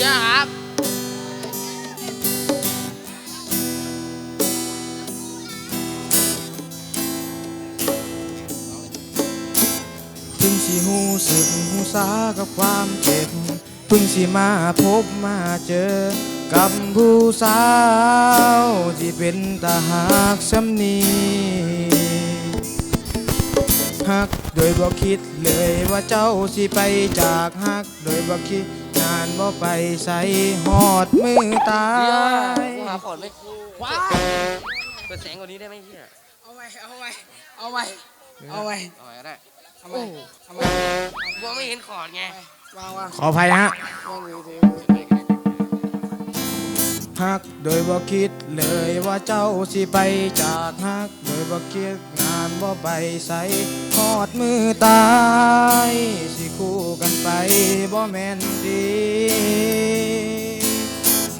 เยอครับพิ่งสิหูสึกหูสากับความเจ็บ เพิ่งสิมาพบมาเจอ กับผู้สาว ที่เป็นตาหักสำนีหักโดยบ่คิดเลยว่าเจ้าสิไปจากหัก โดยบ่คิดานบ่ไปใส่หอดมือตาเดี๋ยวยกูหาขอนไหมว้าเปิดแสงกว่านี้ได้ไหมเฮียเอาไว้เอาไว้เอาไว้เอาไว้เอาไว้ก็ได้เอาไว้เอาไว้กูไม่เห็นขอนไงวางวางขออภัยฮะ วางถือถือฮักโดยบ่คิดเลยว่าเจ้าสิไปจากฮักโดยบ่คิดงานบ่ไปใส่หอดมือตาย สิคู่กันไปบ่แม่นดี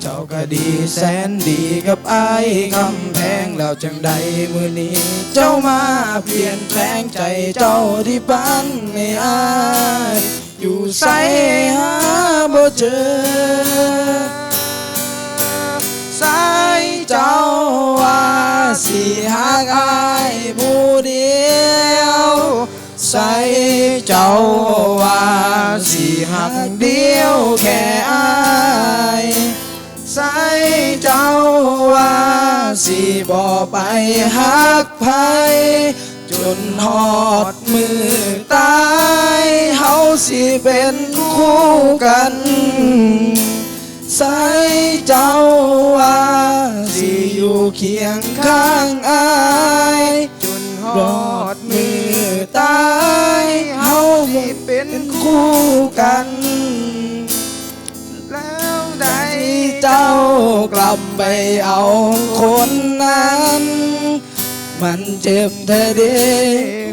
เจ้าก็ดีแสนดีกับไอ้คำแพงแล้วจังใดมือนี้ เจ้ามาเปลี่ยนแปลงใจเจ้าที่บ้นไม่อายอยู่ใส่หาบ่เจอสายเจ้าว่าสิหักอาย ใส่เจ้าว่าสิหักเดียวแค่อายใส่เจ้าว่าสิบ่ไปหักไผจนหอดมือตายเฮาสิเป็นคู่กันใส่เจ้าว่าสิอยู่เคียงข้างอา กัน แล้วได้เจ้ากลับไปเอาคนนั้น มันเจ็บแท้เด้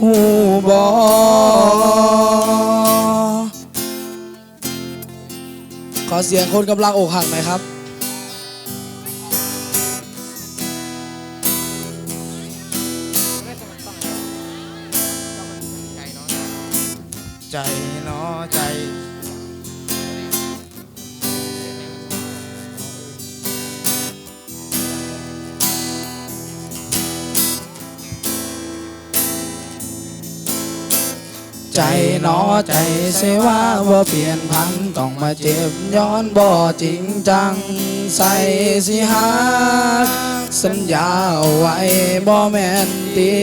หูบอขอเสียงคนกำลังอกหักหน่อยครับ ใจเนอใจ ใจหนอใจเสว่าว่าเปลี่ยนพันต้องมาเจ็บย้อนบ่จริงจังใส่สิหักสัญญาเอาไว้บ่แม่นดี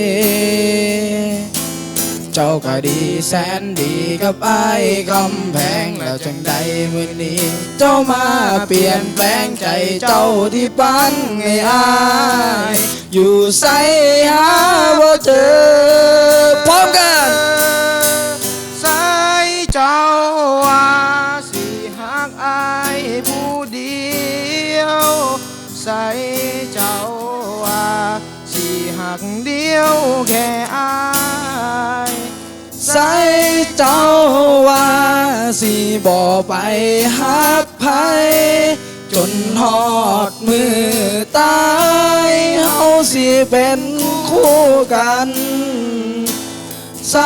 เจ้าก็ดีแสนดีกับไอ้ายคำแพงแล้วจังใดมือนี้ เจ้ามาเปลี่ยนแปลงใจเจ้าที่บ้นไงอายอยู่ใส่หาว่าเจอพร้อมกันใส่เจ้าว่าสิหักอายผู้เดียวใส่เจ้าว่าสิหักเดียวแค่อาย ใสเจ้าว่าสิบ่ไปหักไผจนหอดมือตายเฮาสิเป็นคู่กันใส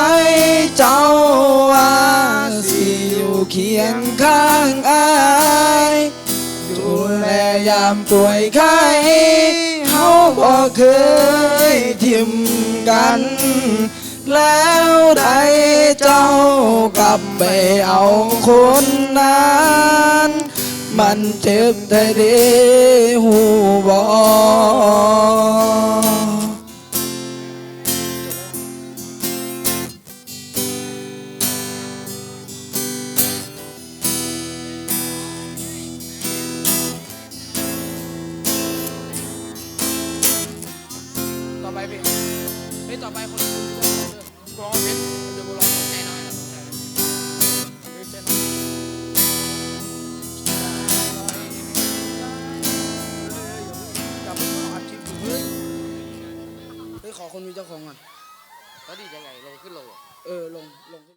เจ้าว่าสิอยู่เคียงข้างอายดูแลยามป่วยไข้เฮาบ่เคยทิมกัน แล้วได้เจ้ากลับไปเอาคนนั้นมันเจ็บแต่ดีหูบอต่อไปพี่เฮ้ยต่อไปคนคุณ ร้องเพชรเดี๋ยวกูร้องใจน้อยหน่อยเฮ้ยใจน้อยจับมืออัดคลิปอยู่เฮ้ยเฮ้ยขอคนมีเจ้าของก่อนแล้วดีดยังไงลงขึ้นลงเหรอ เออลงลง